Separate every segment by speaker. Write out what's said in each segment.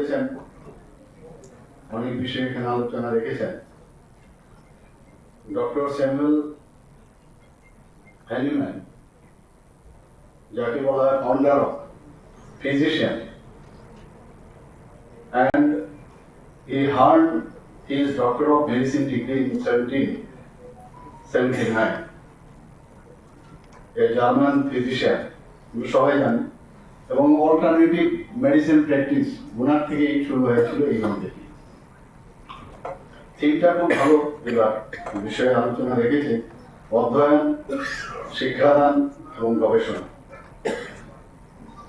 Speaker 1: করেছেন অনেক বিষয়ে এখানে আলোচনা রেখেছেন ডক্টর স্যামুয়েল হ্যানিম্যান যাকে বলা হয় founder of physician and and he earned his Doctor of Medicine degree in 1779. A German physician, আমরা সবাই জানি এবং অল্টারনেটিভ মেডিসিন প্র্যাকটিস ওনার থেকেই শুরু হয়েছিল এইখান থেকে থিমটা খুব ভালো এবার বিষয়ে আলোচনা রেখেছে অধ্যয়ন, শিক্ষাদান এবং গবেষণা।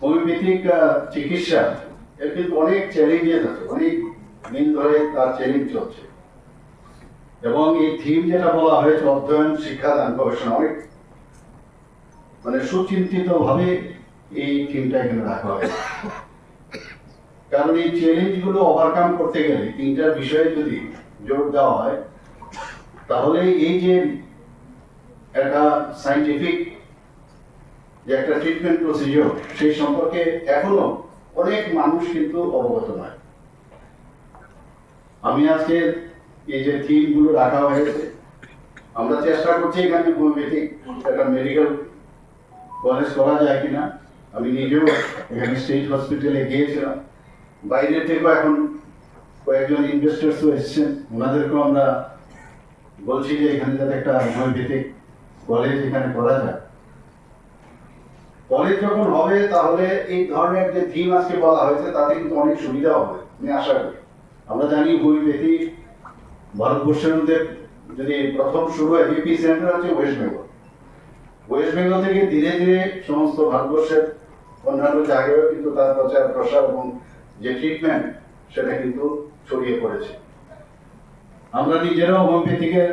Speaker 1: হোমিওপ্যাথিক চিকিৎসা, এর কিন্তু অনেক চ্যালেঞ্জেস আছে, অনেক দিন ধরে তার চ্যালেঞ্জ চলছে। এবং এই থিম যেটা বলা হয়েছে, অধ্যয়ন, শিক্ষাদান, গবেষণা, অনেক মানে সুচিন্তিত ভাবে এই থিমটা এখানে রাখা হয়েছে কারণ এই চ্যালেঞ্জগুলো ওভারকাম করতে গেলে তিনটার বিষয়ে যদি জোর দেওয়া হয়, তাহলে এই যে একটা সাইন্টিফিক যে একটা ট্রিটমেন্ট প্রসিজিওর সেই সম্পর্কে এখনও অনেক মানুষ কিন্তু অবগত নয়। আমি আজকে এই যে থিমগুলো রাখা হয়েছে, আমরা চেষ্টা করছি এখানে একটা মেডিকেল কলেজ করা যায় কিনা। আমি নিজেও এখানে স্টেট হসপিটালে গিয়েছিলাম। বাইরে থেকেও এখন কয়েকজন ইনভেস্টার্সও এসেছেন। ওনাদেরকেও আমরা বলছি যে এখানে যাতে একটা হোমিওপ্যাথিক কলেজ এখানে করা যায়। কলেজ যখন হবে, তাহলে এই ধরনের যে থিম আজকে বলা হয়েছে, তাতে কিন্তু অনেক সুবিধা হবে, আমি আশা করি। আমরা জানি হোমিওপ্যাথি ভারতবর্ষের মধ্যে যদি প্রথম শুরু হয় বিপি সেন্টার হচ্ছে ওয়েস্ট বেঙ্গল ওয়েস্ট বেঙ্গল থেকে ধীরে ধীরে সমস্ত ভারতবর্ষের অন্যান্য জায়গায়ও কিন্তু তার প্রচার প্রসার এবং যে ট্রিটমেন্ট সেটা কিন্তু ছড়িয়ে পড়েছে। আমরা নিজেরাও হোমিওপ্যাথিকের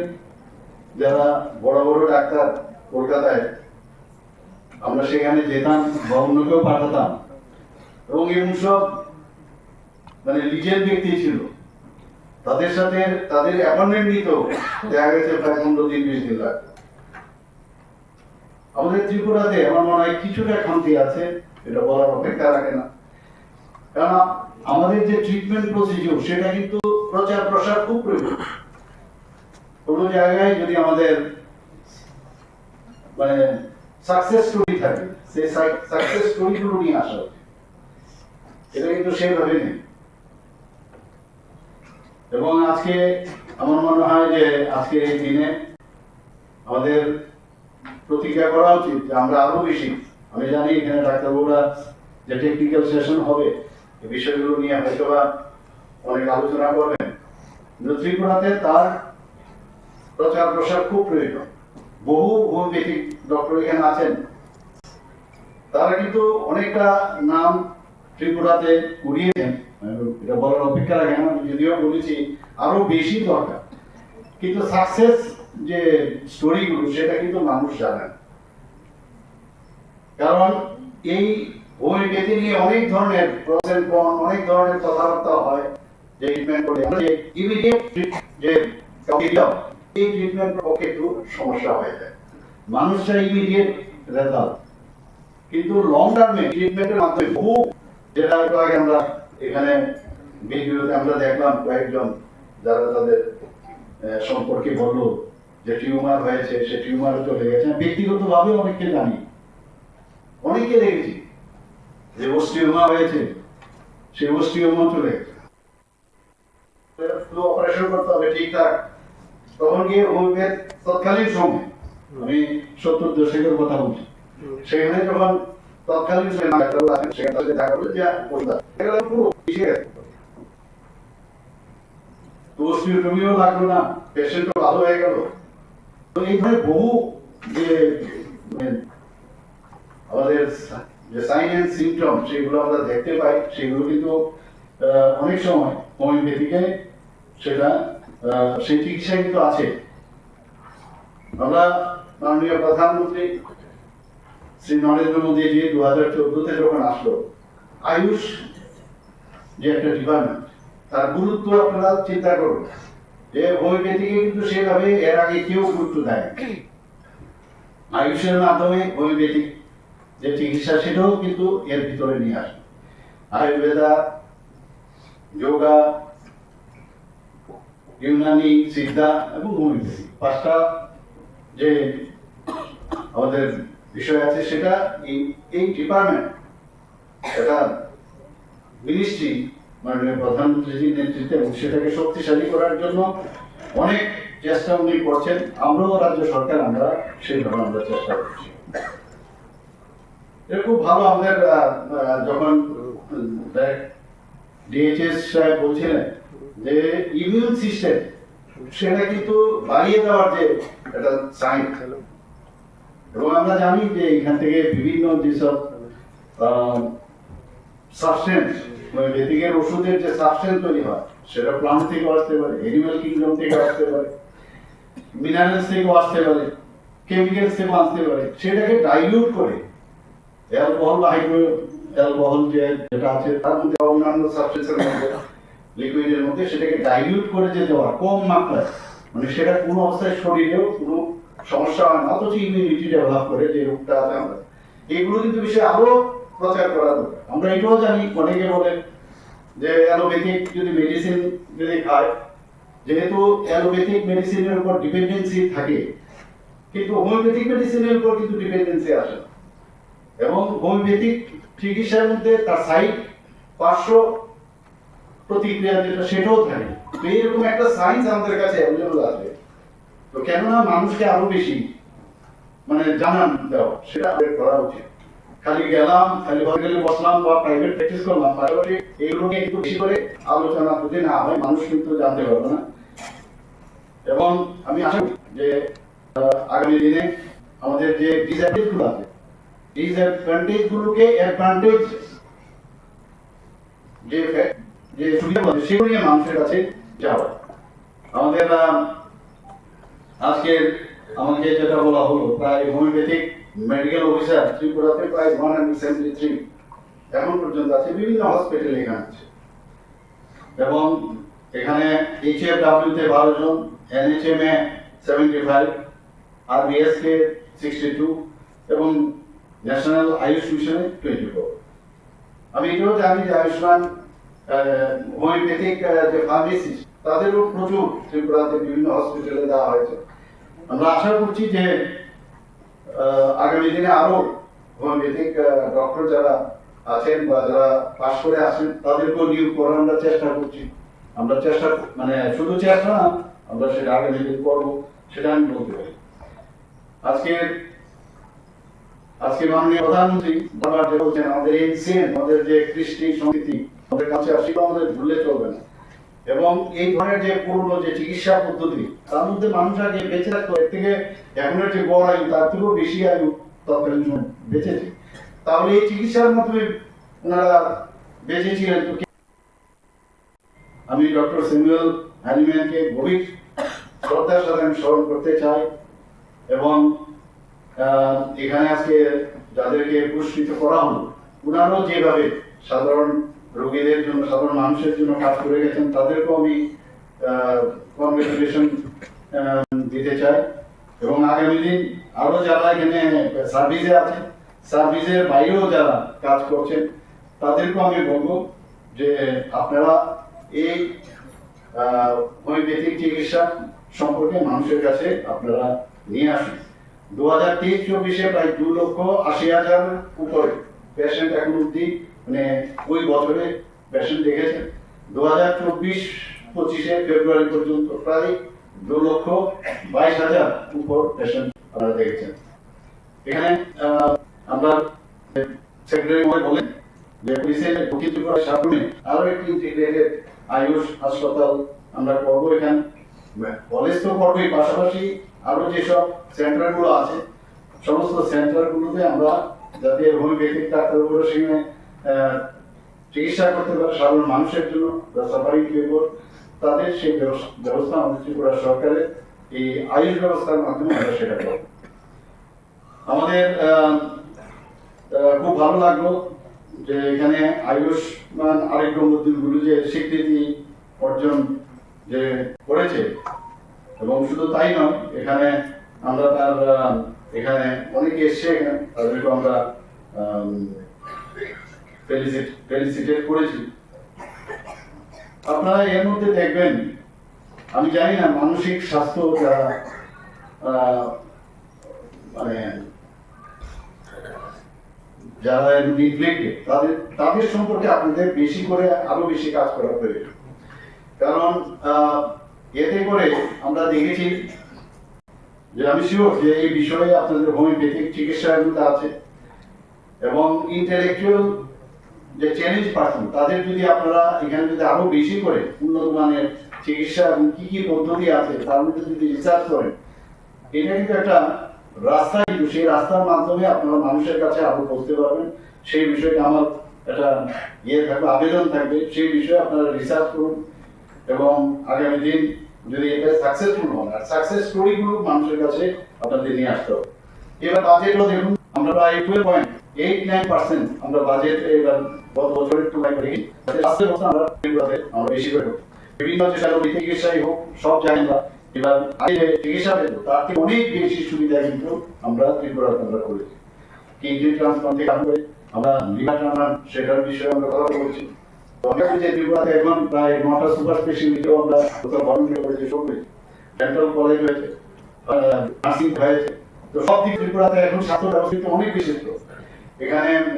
Speaker 1: যারা বড় বড় ডাক্তার কলকাতায়, আমরা সেখানে যেতাম বা অন্যকেও পাঠাতাম। এবং এমন সব মানে লিজেন্ড ব্যক্তি ছিল। তাদের সাথে তাদের অ্যাপয়েন্টমেন্ট নিত দেখা গেছে প্রায় পনেরো দিন, বিশ দিন লাগতো আমাদের ত্রিপুরাতে আমার মনে হয় কিছুটা খামতি আছে। এটা বলার অপেক্ষা রাখে না। কারণ আমাদের যে ট্রিটমেন্ট প্রসিডিউর সেটা কিন্তু প্রচার প্রসার খুব প্রয়োজন। কোনো জায়গায় যদি আমাদের মানে সাকসেস স্টোরি থাকে, সেই সাকসেস স্টোরিগুলো নিয়ে আসা এটা কিন্তু সেভাবে নেই। এবং আজকে আমার মনে হয় যে আজকে এই দিনে আমাদের প্রতিজ্ঞা করা উচিত যে আমরা আরও বেশি আমি জানি এখানে ডাক্তারবাবুরা যে টেকনিক্যাল সেশন হবে এই বিষয়গুলো নিয়ে হয়তো বা অনেক আলোচনা করবেন। কিন্তু ত্রিপুরাতে তার প্রচার প্রসার খুব প্রয়োজন। বহু হোমিওপ্যাথিক ডক্টর এখানে আছেন। তারা কিন্তু অনেকটা নাম ত্রিপুরাতে কুড়িয়েছেন এটা বলার অপেক্ষা রাখে না, আমি যদিও বলেছি আরও বেশি দরকার। কিন্তু সাকসেস যে স্টোরিগুলো সেটা কিন্তু মানুষ জানে না। কারণ এই হোমিওপ্যাথি নিয়ে অনেক ধরনের প্রসেন অনেক ধরনের কথাবার্তা হয় যে ট্রিটমেন্ট করে। যে ইমিডিয়েট যে এই ট্রিটমেন্ট পক্ষে একটু সমস্যা হয়ে যায়। মানুষ চাই ইমিডিয়েট রেজাল্ট কিন্তু লং টার্মে ট্রিটমেন্টের মাধ্যমে বহু যেটা একটু আগে আমরা এখানে ভিডিওতে আমরা দেখলাম, কয়েকজন যারা তাদের সম্পর্কে বলল যে টিউমার হয়েছে, সে টিউমারও চলে গেছে। ব্যক্তিগতভাবে অনেককে জানি। অনেককে দেখেছি। যে অস্টিওমা হয়েছে, সে অস্টিওমা চলে গেছে। অপারেশন করতে হবে ঠিকঠাক তখন গিয়ে হোমিওপ্যাথ তৎকালীন সময়, আমি সত্তর দশকের কথা বলছি। সেখানে যখন তৎকালীন সেখানে দেখা করলে যে বলতে পুরো গেছে। লাগল না পেশেন্টও ভালো হয়ে গেল। তো এই বহু যে মানে আমাদের যে সাইন এন্ড সিমটম সেগুলো আমরা দেখতে পাই, সেগুলো কিন্তু অনেক সময় হোমিওপ্যাথিকে সেটা সেই চিকিৎসা কিন্তু আছে। আমরা মাননীয় প্রধানমন্ত্রী শ্রী নরেন্দ্র মোদীজি দু হাজার চোদ্দতে যখন আসলো, আয়ুষ যে একটা ডিপার্টমেন্ট তার গুরুত্ব আপনারা চিন্তা করুন। যে হোমিওপ্যাথিকে কিন্তু সেভাবে এর আগে কেউ গুরুত্ব দেয় আয়ুষের মাধ্যমে হোমিওপ্যাথিক যে চিকিৎসা সেটাও কিন্তু এর ভিতরে নিয়ে আসে। আয়ুর্বেদা, যোগা, ইউনানি, সিদ্ধা এবং হোমিওপ্যাথি পাঁচটা যে আমাদের বিষয় আছে, সেটা এই ডিপার্টমেন্ট এটা মিনিস্ট্রি মাননীয় প্রধানমন্ত্রীজির নেতৃত্বে, এবং সেটাকে শক্তিশালী করার জন্য অনেক চেষ্টা উনি করছেন। আমরাও রাজ্য সরকার, আমরা সেইভাবে আমরা চেষ্টা করছি। খুব ভালো আমাদের যখন ডিএইচএস সাহেব বলছিলেন যে ইমিউন সিস্টেম সেটা কিন্তু বাড়িয়ে দেওয়ার যে একটা সাইন এবং আমরা জানি যে এখান থেকে বিভিন্ন যেসব সাবস্টেন্স মানে বেদিকের ওষুধের যে সাবস্টেন্স তৈরি হয়, সেটা প্লান্ট থেকে আসতে পারে এনিম্যাল কিংডম থেকে আসতে পারে মিনারেলস থেকেও আসতে পারে কেমিক্যালস থেকেও আসতে পারে, সেটাকে ডাইলিউট করে অ্যালকোহল, হাইড্রো অ্যালকোহল যে যেটা আছে, তার মধ্যে অন্যান্য সাবস্টেন্সের মধ্যে লিকুইডের মধ্যে সেটাকে ডাইলিউট করে যে দেওয়া কম মাত্রায় মানে সেটা কোনো অবস্থায় শরীরেও কোনো সমস্যা হয় না, অথচ ইমিউনিটি ডেভেলপ করে যে রোগটা আছে আমরা। এগুলো কিন্তু বিষয়ে প্রচার করা দরকার। আমরা এটাও জানি, অনেকে বলে যে অ্যালোপ্যাথিক যদি মেডিসিন যদি খায়, যেহেতু অ্যালোপ্যাথিক মেডিসিনের উপর ডিপেন্ডেন্সি থাকে, কিন্তু হোমিওপ্যাথিক মেডিসিনের উপর কিন্তু ডিপেন্ডেন্সি আসে না। এবং হোমিওপ্যাথিক চিকিৎসার মধ্যে তার সাইড পার্শ্ব প্রতিক্রিয়া যেটা, সেটাও থাকে। তো এইরকম একটা সায়েন্স আমাদের কাছে অ্যাভেলেবল আছে। তো কেননা মানুষকে আরও বেশি মানে জানান দেওয়া, সেটা আমাদের করা উচিত। খালি গেলাম, খালি হসপিটালে বসলাম বা প্রাইভেট প্র্যাকটিস করলাম পাশাপাশি এইগুলো নিয়ে একটু বেশি করে আলোচনা যদি না হয়, মানুষ কিন্তু জানতে পারবে না। এবং আমি আশা করি যে আগামী দিনে আমাদের যে ডিসঅ্যাডভান্টেজগুলো আছে ডিসঅ্যাডভান্টেজ গুলোকে অ্যাডভান্টেজ যে যে সুবিধা সেগুলো মানুষের কাছে যাওয়া। আমাদের আহ, আজকে আমাকে যেটা বলা হলো প্রায় হোমিওপ্যাথিক মেডিকেল অফিসার ত্রিপুরাতে প্রায় ওয়ান হান্ড্রেড সেভেন্টি থ্রি এখন পর্যন্ত আছে বিভিন্ন হসপিটাল এখানে আছে। এবং এখানে এইচ এফ ডাব্লিউতে বারো জন এনএচএম এ সেভেন্টি ফাইভ আর বিএসকে সিক্সটি টু এবং ন্যাশনাল আয়ুষ মিশনে টোয়েন্টি ফোর আমি এটাও জানি যে আয়ুষ্মান হোমিওপ্যাথিক যে ফার্মেসি তাদেরও প্রচুর ত্রিপুরাতে বিভিন্ন হসপিটালে দেওয়া হয়েছে। আমরা আশা করছি যে আগামী দিনে আরও হোমিওপ্যাথিক ডক্টর যারা আছেন বা যারা পাশ করে আসেন, তাদেরকেও নিয়োগ করার আমরা চেষ্টা করছি। আমরা চেষ্টা মানে শুধু চেষ্টা না, আমরা সেটা আগামী দিন করব, সেটা আমি বলতে পারি। আজকে আজকে মাননীয় প্রধানমন্ত্রী বারবার যে বলছেন, আমাদের এই সেন, আমাদের যে কৃষ্টি সংস্কৃতি, আমাদের কাছে সেটা আমাদের ভুললে চলবে না। এবং এই ধরনের যে পুরনো যে চিকিৎসা পদ্ধতি, তার মধ্যে মানুষ আগে বেঁচে থাকতো, এর থেকে এখনের যে বড় আয়ু, তার থেকেও বেশি আয়ু তৎকালীন বেঁচেছে। তাহলে এই চিকিৎসার মাধ্যমে ওনারা বেঁচে ছিলেন তো আমি ডক্টর স্যামুয়েল হ্যানিম্যানকে গভীর শ্রদ্ধার সাথে আমি স্মরণ করতে চাই এবং এখানে আজকে যাদেরকে পুরস্কৃত করা হলো, ওনারাও যেভাবে সাধারণ রোগীদের জন্য, সাধারণ মানুষের জন্য কাজ করে গেছেন, তাদেরকেও আমি কনগ্রেচুলেশন দিতে চাই। এবং আগামী দিন আরও যারা এখানে সার্ভিসে আছেন সার্ভিসের বাইরেও যারা কাজ করছেন, তাদেরকেও আমি বলব যে আপনারা এই হোমিওপ্যাথিক চিকিৎসা সম্পর্কে মানুষের কাছে আপনারা নিয়ে আসুন। দু হাজার প্রায় দু লক্ষ আশি হাজার উপরে পেশেন্ট এখন অব্দি মানে ওই বছরে পেশেন্ট দেখেছেন। দু হাজার চব্বিশ ফেব্রুয়ারি পর্যন্ত প্রায় দু লক্ষ বাইশ হাজার উপর পেশেন্ট আপনারা দেখেছেন। এখানে আমরা সেক্রেটারি মহোদয় বলেন যে পুলিশের দক্ষিণ ত্রিপুরা সাবরুমে আরও একটি ইন্টিগ্রেটেড আয়ুষ হাসপাতাল আমরা করব এখানে। কলেজ তো করবোই, পাশাপাশি আরও যেসব সেন্টারগুলো আছে সমস্ত সেন্টার গুলোতে আমরা যাতে হোমিওপ্যাথিক ডাক্তারগুলোর সঙ্গে আহ, চিকিৎসা করতে পারে সাধারণ মানুষের জন্য সাফারিং পিপল তাদের সেই ব্যবস্থা আমাদের ত্রিপুরা সরকারের এই আয়ুষ ব্যবস্থার মাধ্যমে আমরা সেটা করব। আমাদের খুব ভালো লাগল যে এখানে আয়ুষ্মান আরেকগুলো যে স্বীকৃতি অর্জন যে করেছে। এবং শুধু তাই নয়, এখানে আমরা তার এখানে অনেকে এসছে তাদেরকে আমরা ফেলিসিটেট করেছি। আপনারা এর মধ্যে দেখবেন, আমি জানি না, মানসিক স্বাস্থ্য যারা মানে যারা নিগলেক্টেড তাদের তাদের সম্পর্কে আপনাদের বেশি করে, আরও বেশি কাজ করা প্রয়োজন। কারণ এতে করে আমরা দেখেছি যে আমি শিওর যে এই বিষয়ে আপনাদের হোমিওপ্যাথিক চিকিৎসার মধ্যে আছে এবং ইন্টেলেকচুয়াল যে চ্যালেঞ্জ পার্সন তাদের যদি আপনারা এখানে যদি আরও বেশি করে উন্নত মানের চিকিৎসা এবং কি কি পদ্ধতি আছে, তার মধ্যে যদি রিসার্চ করেন, এটা কিন্তু একটা রাস্তা কিন্তু, সেই রাস্তার মাধ্যমে আপনারা মানুষের কাছে আরও পৌঁছতে পারবেন। সেই বিষয়ে আমার একটা ইয়ে থাকবে, আবেদন থাকবে। সেই বিষয়ে আপনারা রিসার্চ করুন। এবং আগামী দিন যদি এটা সাকসেসফুল হন আর সাকসেস স্টোরিগুলো মানুষের কাছে আপনাদের নিয়ে আসতে হবে। এবার বাজেটও দেখুন, আমরা প্রায় twelve point eight nine percent আমরা বাজেট এবার গত বছরের তুলনায় করে দেখি। স্বাস্থ্য আমরা আমরা বেশি করে বিভিন্ন যে সার্বিক চিকিৎসাই হোক, সব জায়গায় আমরা এবার আগে চিকিৎসা পেত তার থেকে অনেক বেশি সুবিধা কিন্তু আমরা ত্রিপুরাতে আমরা করেছি। কিডনি ট্রান্সপ্লান্ট থেকে আমরা লিভার ট্রান্সপ্লান্ট সেটার বিষয়ে আমরা কথা বলেছি। এখন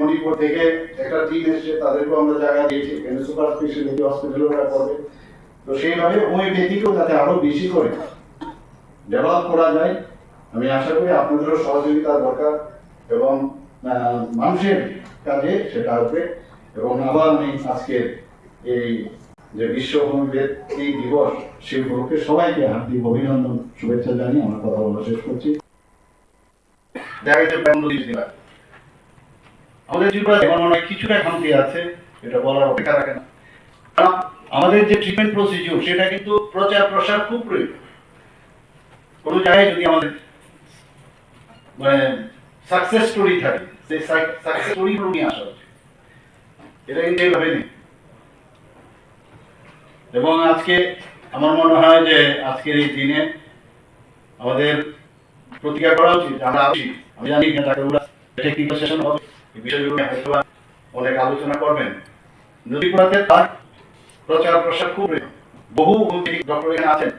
Speaker 1: মণিপুর থেকে একটা টিম এসেছে, তাদেরকেও আমরা জায়গা দিয়েছি, এখানে সুপার স্পেশালিটি করবে তো সেইভাবে যাতে আরও বেশি করে ডেভেলপ করা যায়, আমি আশা করি আপনাদেরও সহযোগিতা দরকার এবং মানুষের কাজে সেটা এবং আবার আমি আজকের এই যে বিশ্ব হোমিওপ্যাথি দিবস সেই উপলক্ষে সবাইকে হার্দিক অভিনন্দন, শুভেচ্ছা জানিয়ে আমার কথা বলা শেষ করছি। আমাদের ত্রিপুরাতে আমার মনে হয় কিছুটা খামতি আছে, এটা বলার অপেক্ষা রাখে না। আমাদের যে ট্রিটমেন্ট প্রসিডিউর সেটা কিন্তু প্রচার প্রসার খুব প্রয়োজন। কোনো জায়গায় যদি আমাদের মানে সাকসেস স্টোরি থাকে, সেই সাকসেস স্টোরিগুলো নিয়ে আসা এটা কিন্তু এইভাবে নেই। এবং আজকে আমার মনে হয় যে আজকের এই দিনে আমাদের প্রতিজ্ঞা করা উচিত আমরা আমি জানি টেকনিক্যাল সেশন হবে? এই বিষয়গুলো হয়তো অনেক আলোচনা করবেন। নদীপুরাতে তার প্রচার প্রসার খুব। বহু ডক্টর এখানে আছেন।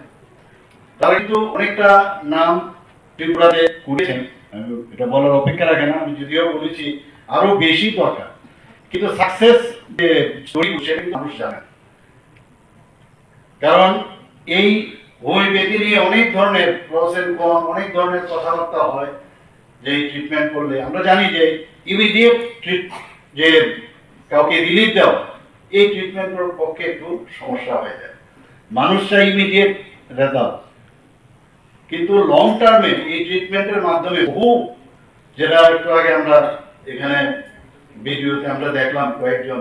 Speaker 1: তারা কিন্তু অনেকটা নাম ত্রিপুরাতে করেছেন এটা বলার অপেক্ষা রাখে না, আমি যদিও বলেছি, আরও বেশি দরকার। কিন্তু সাকসেস যে স্টোরি সেটা কিন্তু মানুষ জানে কারণ এই হোমিওপ্যাথি নিয়ে অনেক ধরনের প্রস এন্ড কন অনেক ধরনের কথাবার্তা হয়, যে ট্রিটমেন্ট করলে। আমরা জানি যে ইমিডিয়েট যে কাউকে রিলিফ দেওয়া, এই ট্রিটমেন্টের পক্ষে একটু সমস্যা হয়ে যায়। মানুষ চাই ইমিডিয়েট রেজাল্ট কিন্তু লং টার্মে এই ট্রিটমেন্টের মাধ্যমে বহু, যেটা একটু আগে আমরা এখানে ভিডিওতে আমরা দেখলাম কয়েকজন